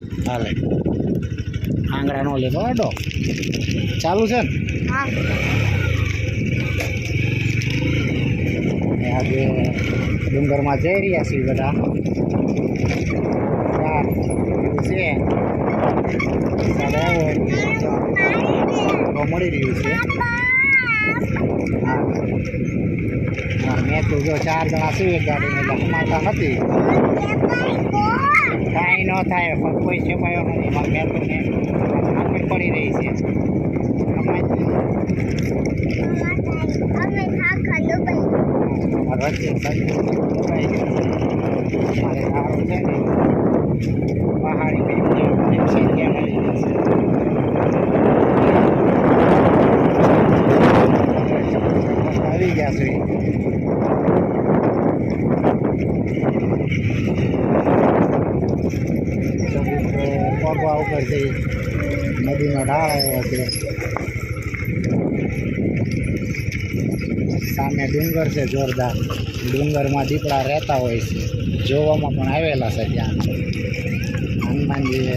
હાલે આંગળા નો લેતો અડો ચાલુ છે ને હા ને આજે ડુંગરમાં જઈ રહ્યા છીએ બધા ચાર એવું છે વરસાદ આવ્યો એટલે તો મળી રહ્યું છે હા હા મેં તો જો ચાર જણા છીએ એક ગાડીને એટલે હમાતા નથી કાંઈ ન થાય, પણ કોઈ છેપાયો નથી મારે મેં તો આગળ પડી રહી છે. હમાય જ નહીં. મારે વચ્ચે સંજુ દબાઈ ગયો છે. મારે સારું છે ને પહાડી બેન જે છે ત્યાં મળી જશે આવી ગયા છે પગવા ઉપરથી નદીનો ઢાળ આવ્યો છે. સામે ડુંગર છે જોરદાર. ડુંગરમાં દીપડા રહેતા હોય છે. જોવામાં પણ આવેલા છે ત્યાં. હનુમાનજી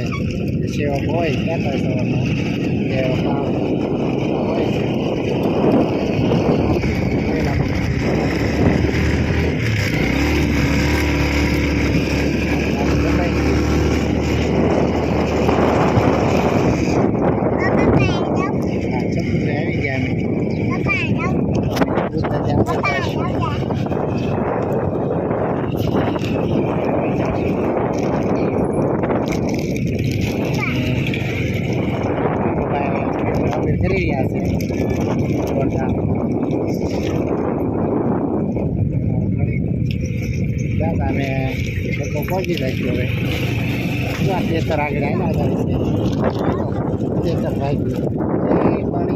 સેવક હોય, કહેતા હોય છે ચતુરે આવી ગયા અમે બુદ્ધ ત્યાં જતા છીએ. આપણે કરી રહ્યા છે જોરદાર. બસ અમે લોકો પહોંચી જઈશું હવે આ તેતર આગળ આવ્યા છે તેતર ભાઈ ગયા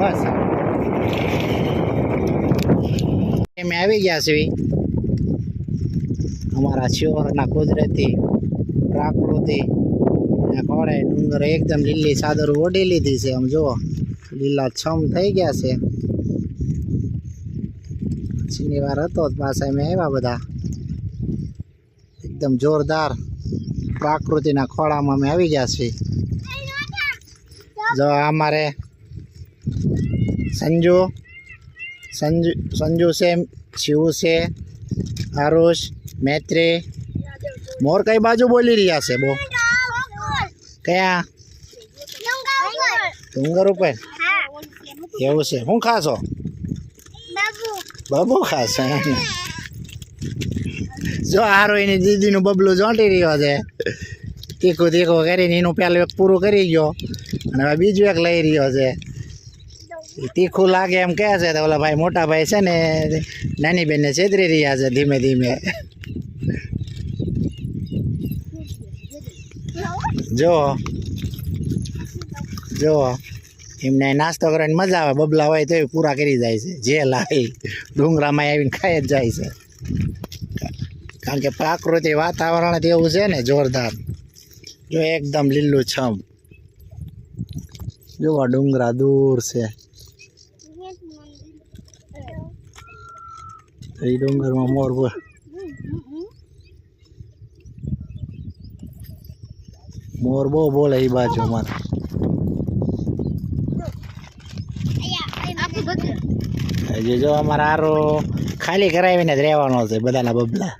બસ. અમે આવી ગયા છીએ અમારા શિવરના કુદરતી પ્રાકૃતિ ખોળે ડુંગર એકદમ લીલી ચાદર ઓઢી લીધી છે, આમ જુઓ. લીલા છમ થઈ ગયા છે. શનિવાર હતો પાછા અમે આવ્યા બધા. એકદમ જોરદાર પ્રાકૃતિના ખોળામાં અમે આવી ગયા છીએ. જો અમારે સંજુ સંજુ સંજુ છે, શિવ છે આરુષ મૈત્રી, મોર કઈ બાજુ બોલી રહ્યા છે બહુ કયા? ડુંગર ઉપર? એવું છે. શું ખાશો? બબુ ખાશો જો હારો એની દીદીનું બબલું ચોંટી રહ્યો છે. તીખું તીખું કરીને એનું પહેલું એક પૂરું કરી ગયો. અને હવે બીજું એક લઈ રહ્યો છે. તીખું લાગે એમ કહે છે તો ઓલા ભાઈ મોટા ભાઈ છે ને, નાની બેનને છેતરી રહ્યા છે ધીમે ધીમે. જો જો એમને નાસ્તો કરવાની મજા આવે, બબલા હોય તો એ પૂરા કરી જાય છે. જે લાવી ડુંગરામાં આવીને ખાઈ જ જાય છે. કારણ કે પ્રાકૃતિક વાતાવરણ જ એવું છે ને, જોરદાર. જો એકદમ લીલું છમ. જોવા, ડુંગરા દૂર છે. એ ડુંગરમાં મોર મોર બહુ બોલે એ બાજુ અમારે. હજી જો અમારે આરો ખાલી કરાવીને જ રહેવાનો છે બધાના બબલા.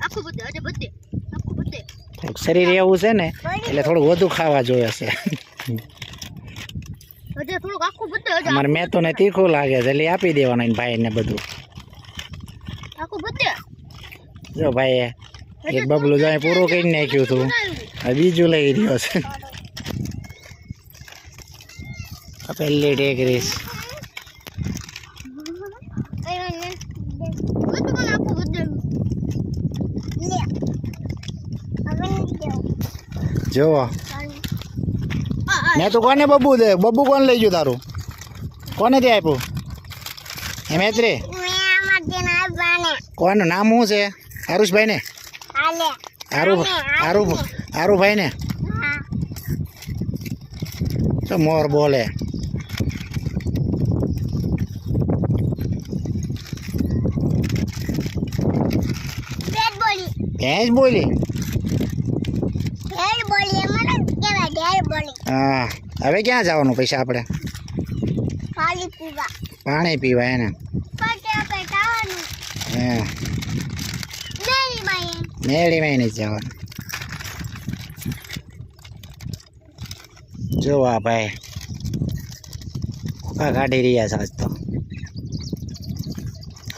શરીર એવું છે ને એટલે થોડું વધુ ખાવા જોઈએ છે. અમારે મેં તો ને તીખું લાગે છે એટલે આપી દેવાના ભાઈ ભાઈને બધું? જો ભાઈએ એક બબલું જાય પૂરું કરી નાખ્યું હતું આ બીજું લઈ રહ્યો છે. આ પહેલી જુઓ મેં તો કોને બબુ દે? બબુ કોણ લઈ ગયું તારું? કોને તે આપ્યું? એમ એત્રે કોનું નામ શું છે? હરુષભાઈ ને ભાઈ ને? મોર બોલે. ભેંસ બોલી. હા હવે ક્યાં જવાનું પૈસા આપણે પાણી પીવા. પાણી પીવા એને. મેળીમાં નહીં જવાનું. જોવા ભાઈ. ખોખા કાઢી રહ્યા સાચ તો.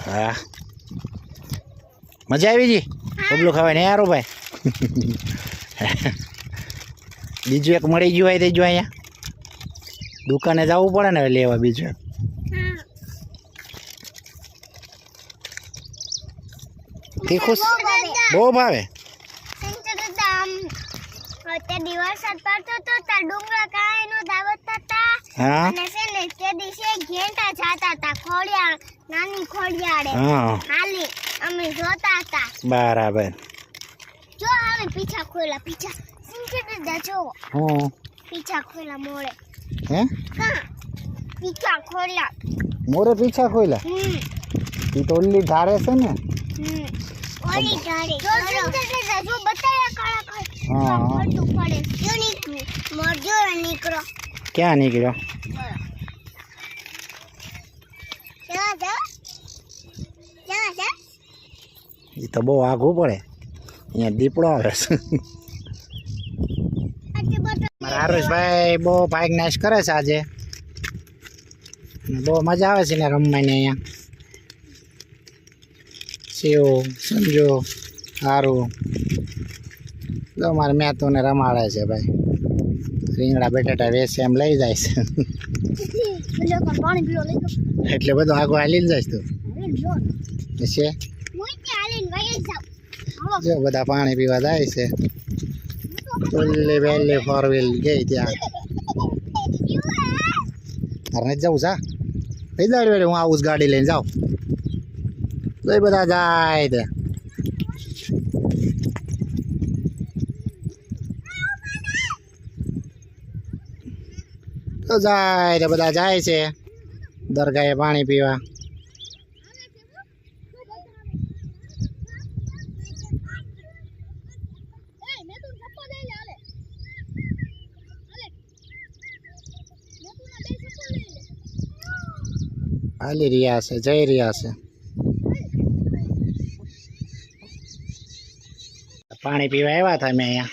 હા. મજા આવી જી બબલું ખાવાય ને યારો ભાઈ? બીજું એક મળી ગયું હોય તે જો અહીંયા. દુકાને જવું પડે ને લેવા બીજું તીખું બહુ ભાવે. તે દિવસ તો તા ડુંગરા કાંઈ નો દાવત હતા હા? અને છે ને તે દિવસે ઘેંટા જાતા હતા ખોડિયાળ નાની હા. હાલી અમે જોતા હતા બરાબર. જો આવે પીછા ખોલા પીછા. સિંચે દાદા જો. હું પીછા ખોલા મોડે. હે? પીછા ખોલા. મોરે પીછા ખોઈલા હમ. ઈ તો ઓલી ધારે છે ને. હમ. ક્યાં નીકળ્યો? એ તો બહુ આઘું પડે. અહીંયા દીપડો આવે છે. હરેશભાઈ બહુ ભાઈક નાશ કરે છે આજે. બહુ મજા આવે છે ને રમવાની અહીંયા. શિવ, સંજુ સારું તો મારે મેં તો ને રમાડે છે ભાઈ. રીંગણા, બટાટા વેસે એમ લઈ જાય છે. એટલે બધું આગળ હાલીને જાય તું. છે જો હાલો બધા પાણી પીવા જાય છે. ઓલી વહેલી ફોર વ્હીલ ગઈ ત્યાં. તારે જવું છે દાડી વેડે હું આવું જ ગાડી લઈને જાઉં. એ બધા જાય તે. તો જાય તે, બધા જાય છે. દરગાહે પાણી પીવા. હાલી રહ્યા છે, જઈ રહ્યા છે. પાણી પીવા આવ્યા હતા મેં અહીંયા.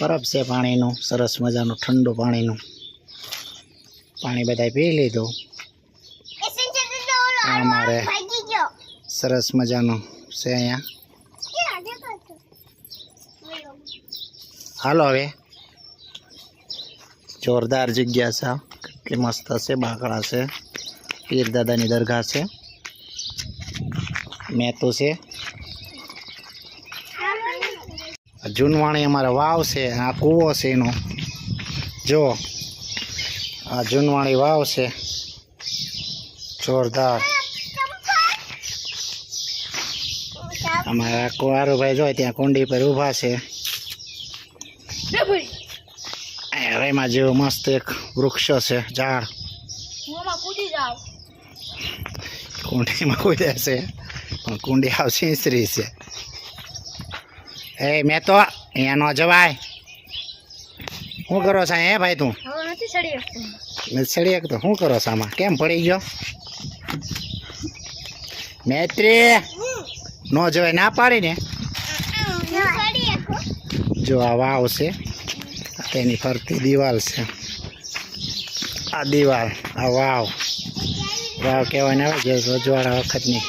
બરફ છે પાણીનું, સરસ મજાનું, ઠંડુ પાણીનું. પાણી બધાય પી લીધું. એ સિંચે દાદા ઓલો આ આડો મારે. સરસ મજાનું છે અહીંયા. હાલો હવે. જોરદાર જગ્યા છે. કેટલી મસ્ત છે, બાકડા છે. પીર દાદાની દરગાહ છે. મેતું છે આ જૂનવાણી અમારે વાવ છે આ કૂવો છે એનો. જો આ જૂનવાણી વાવ છે. જોરદાર. અમારા કુંવારુભાઈ જોય ત્યાં કુંડી પર ઊભા છે. રેમાં જેવું મસ્ત એક વૃક્ષ છે ઝાડ. કુંડીમાં કૂદે છે પણ કુંડી આવશે ઈસરી છે. એ મેં તો અહીંયા ન જવાય. શું કરો છો હે ભાઈ તું? સડી ચડી શકતો. શું કરો છો આમાં? કેમ પડી ગયો? મૈત્રી ન જવાય ના પાડી ને? જો આ વાવ છે. તેની ફરતી દિવાલ છે. આ દિવાલ આ વાવ. વાવ કહેવાય ને આવે જે રજવાડા વખતની.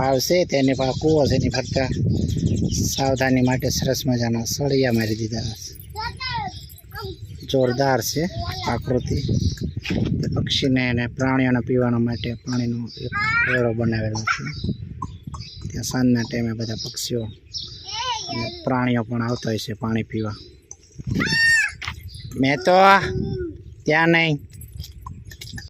વાવ છે તેની પાસે કૂવો છે એની ફરતા સાવધાની માટે સરસ મજાના સળિયા મારી દીધા જોરદાર છે આકૃતિ. પક્ષીને અને પ્રાણીઓને પીવાના માટે પાણીનો એક વેરો બનાવેલો છે. ત્યાં સાંજના ટાઈમે બધા પક્ષીઓ પ્રાણીઓ પણ આવતા હોય છે પાણી પીવા. મેં તો ત્યાં નહીં.